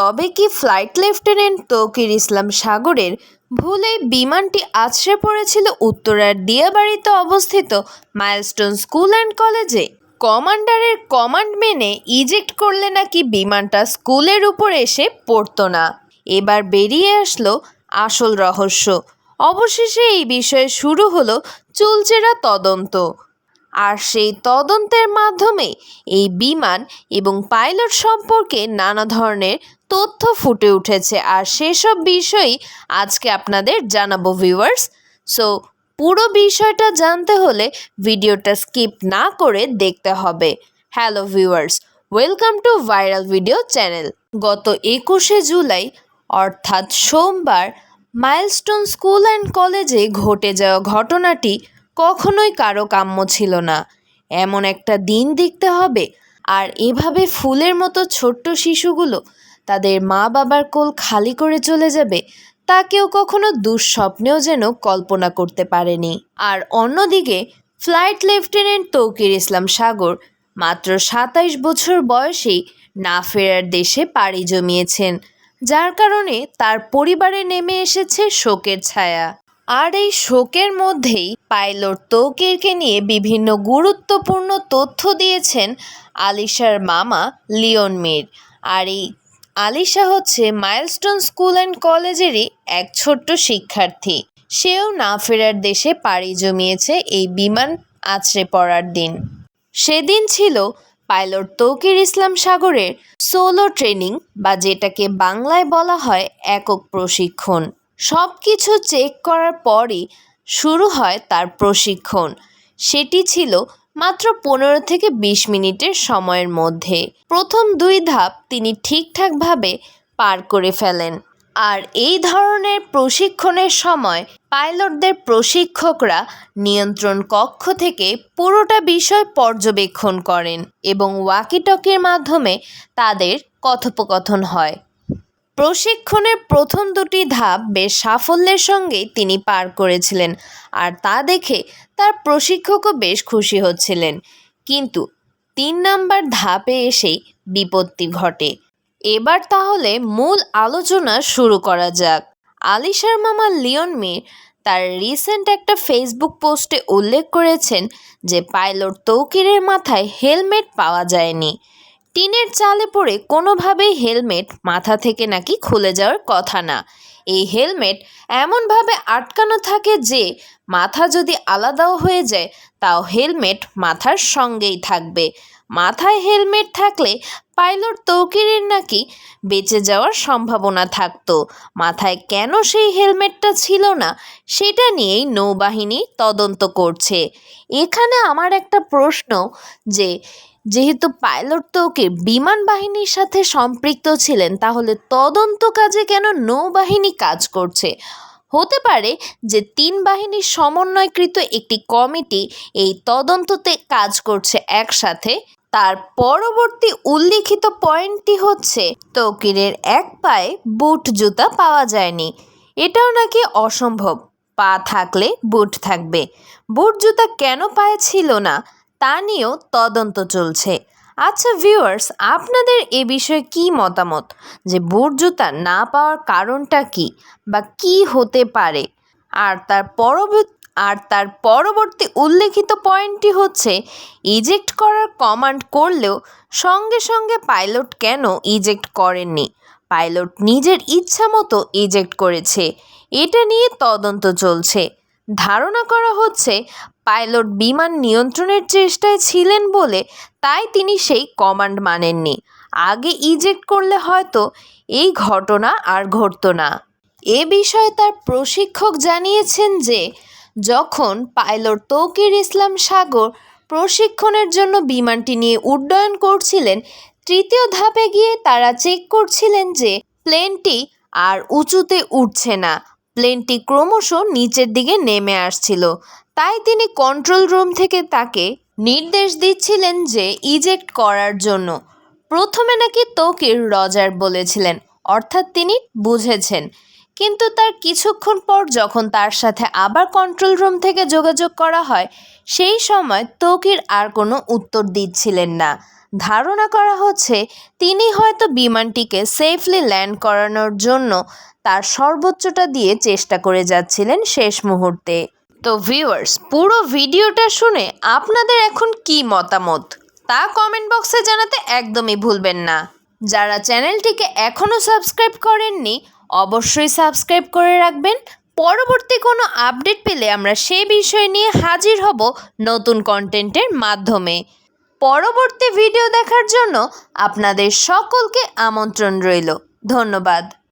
তবে কি flight lieutenant Tauqir ইসলাম সাগরের ভুলে বিমানটি আছড়ে পড়েছিল উত্তরার দিয়াবাড়িতে অবস্থিত মাইলস্টোন স্কুল অ্যান্ড কলেজে? কমান্ডারের কমান্ড মেনে ইজেক্ট করলে নাকি বিমানটা স্কুলের উপর এসে পড়তো না? এবার বেরিয়ে আসলো আসল রহস্য। অবশেষে এই বিষয়ে শুরু হলো চুলচেরা তদন্ত। আর সেই তদন্তের মাধ্যমে এই বিমান এবং পাইলট সম্পর্কে নানা ধরনের তথ্য ফুটে উঠেছে। আর সেসব বিষয়ই আজকে আপনাদের জানাব ভিউয়ার্স সো পুরো বিষয়টা জানতে হলে ভিডিওটা স্কিপ না করে দেখতে হবে। Hello viewers welcome to viral video channel গত একুশে জুলাই, অর্থাৎ সোমবার মাইলস্টোন স্কুল অ্যান্ড কলেজে ঘটে যাওয়া ঘটনাটি কখনোই কারও কাম্য ছিল না। এমন একটা দিন দেখতে হবে। আর এভাবে ফুলের মতো ছোট্ট শিশুগুলো তাদের মা বাবার কোল খালি করে চলে যাবে, তা কেউ কখনো দুঃস্বপ্নেও যেন কল্পনা করতে পারেনি। আর অন্যদিকে, ফ্লাইট লেফটেন্যান্ট তৌকির ইসলাম সাগর মাত্র সাতাইশ বছর বয়সেই না ফেরার দেশে পাড়ি জমিয়েছেন, যার কারণে তার পরিবারে নেমে এসেছে শোকের ছায়া। আর এই শোকের মধ্যেই পাইলট তৌকিরকে নিয়ে বিভিন্ন গুরুত্বপূর্ণ তথ্য দিয়েছেন আলিশার মামা লিওন মির। আর এই আলিশা হচ্ছে মাইলস্টোন স্কুল অ্যান্ড কলেজেরই এক ছোট্ট শিক্ষার্থী। সেও না ফেরার দেশে পাড়ি জমিয়েছে এই বিমান আছড়ে পড়ার দিন। সেদিন ছিল পাইলট তৌকির ইসলাম সাগরের সোলো ট্রেনিং বা যেটাকে বাংলায় বলা হয় একক প্রশিক্ষণ। সব কিছু চেক করার পরই শুরু হয় তার প্রশিক্ষণ। সেটি ছিল মাত্র পনেরো থেকে বিশ মিনিটের সময়ের মধ্যে। প্রথম দুই ধাপ তিনি ঠিকঠাকভাবে পার করে ফেলেন। আর এই ধরনের প্রশিক্ষণের সময় পাইলটদের প্রশিক্ষকরা নিয়ন্ত্রণ কক্ষ থেকে পুরোটা বিষয় পর্যবেক্ষণ করেন এবং ওয়াকিটকির মাধ্যমে তাদের কথোপকথন হয়। প্রশিক্ষণের প্রথম দুটি ধাপ বেশ সাফল্যের সঙ্গেই তিনি পার করেছিলেন। আর তা দেখে তার প্রশিক্ষকও বেশ খুশি হচ্ছিলেন। কিন্তু তিন নাম্বার ধাপে এসেই বিপত্তি ঘটে। এবার তাহলে মূল আলোচনা শুরু করা যাক। আলিশার মামা লিওন মির তার রিসেন্ট একটা ফেসবুক পোস্টে উল্লেখ করেছেন যে, পাইলট তৌকিরের মাথায় হেলমেট পাওয়া যায়নি। টিনের চালে পড়ে কোনোভাবেই হেলমেট মাথা থেকে নাকি খুলে যাওয়ার কথা না। এই হেলমেট এমনভাবে আটকানো থাকে যে, মাথা যদি আলাদাও হয়ে যায়, তাও হেলমেট মাথার সঙ্গেই থাকবে। মাথায় হেলমেট থাকলে পাইলট তৌকিরের নাকি বেঁচে যাওয়ার সম্ভাবনা থাকতো। মাথায় কেন সেই হেলমেটটা ছিল না, সেটা নিয়েই নৌবাহিনী তদন্ত করছে। এখানে আমার একটা প্রশ্ন যে যেহেতু পাইলট তৌকির বিমান বাহিনীর সাথে সম্পৃক্ত ছিলেন, তাহলে তদন্ত কাজে কেন নৌবাহিনী কাজ করছে? হতে পারে যে তিন বাহিনীর সমন্বয়কৃত একটি কমিটি এই তদন্ততে কাজ করছে একসাথে, তার পরবর্তী উল্লিখিত পয়েন্টটি হচ্ছে, তৌকিরের এক পায়ে বুট জুতা পাওয়া যায়নি। এটাও নাকি অসম্ভব। পা থাকলে বুট থাকবে। বুট জুতা কেন পায়ে ছিল না? তা নিয়েও তদন্ত চলছে। আচ্ছা ভিউয়ার্স আপনাদের এ বিষয়ে কি মতামত? যে বুট জুতা না পাওয়ার কারণটা কি? বা কি হতে পারে? আর তার পরবর্তী আর তার পরবর্তী উল্লেখিত পয়েন্টটি হচ্ছে ইজেক্ট করার কমান্ড করলেও সঙ্গে সঙ্গে পাইলট কেন ইজেক্ট করেননি? পাইলট নিজের ইচ্ছা মতো ইজেক্ট করেছে। এটা নিয়ে তদন্ত চলছে। ধারণা করা হচ্ছে পাইলট বিমান নিয়ন্ত্রণের চেষ্টায় ছিলেন বলে তাই তিনি সেই কমান্ড মানেননি। আগে ইজেক্ট করলে হয়তো এই ঘটনা আর ঘটতো না। এ বিষয়ে তার প্রশিক্ষক জানিয়েছেন যে, যখন পাইলট তৌকির ইসলাম সাগর প্রশিক্ষণের জন্য বিমানটি নিয়ে উড্ডয়ন করছিলেন, তৃতীয় ধাপে গিয়ে তারা চেক করছিলেন যে প্লেনটি আর উঁচুতে উঠছে না। প্লেনটি ক্রমশ নিচের দিকে নেমে আসছিল। তাই তিনি কন্ট্রোল রুম থেকে তাকে নির্দেশ দিচ্ছিলেন যে ইজেক্ট করার জন্য। প্রথমে নাকি তৌকির রজার বলেছিলেন, অর্থাৎ তিনি বুঝেছেন। কিন্তু তার কিছুক্ষণ পর যখন তার সাথে আবার কন্ট্রোল রুম থেকে যোগাযোগ করা হয়, সেই সময় তৌকির আর কোনো উত্তর দিচ্ছিলেন না। ধারণা করা হচ্ছে তিনি হয়তো বিমানটিকে সেফলি ল্যান্ড করানোর জন্য তার সর্বোচ্চটা দিয়ে চেষ্টা করে যাচ্ছিলেন শেষ মুহূর্তে। তো ভিউয়ার্স পুরো ভিডিওটা শুনে আপনাদের এখন কি মতামত? তা কমেন্ট বক্সে জানাতে একদমই ভুলবেন না। যারা চ্যানেলটিকে এখনও সাবস্ক্রাইব করেননি, অবশ্যই সাবস্ক্রাইব করে রাখবেন। পরবর্তী কোনো আপডেট পেলে আমরা সেই বিষয় নিয়ে হাজির হব নতুন কন্টেন্টের মাধ্যমে। পরবর্তী ভিডিও দেখার জন্য আপনাদের সকলকে আমন্ত্রণ রইল। ধন্যবাদ।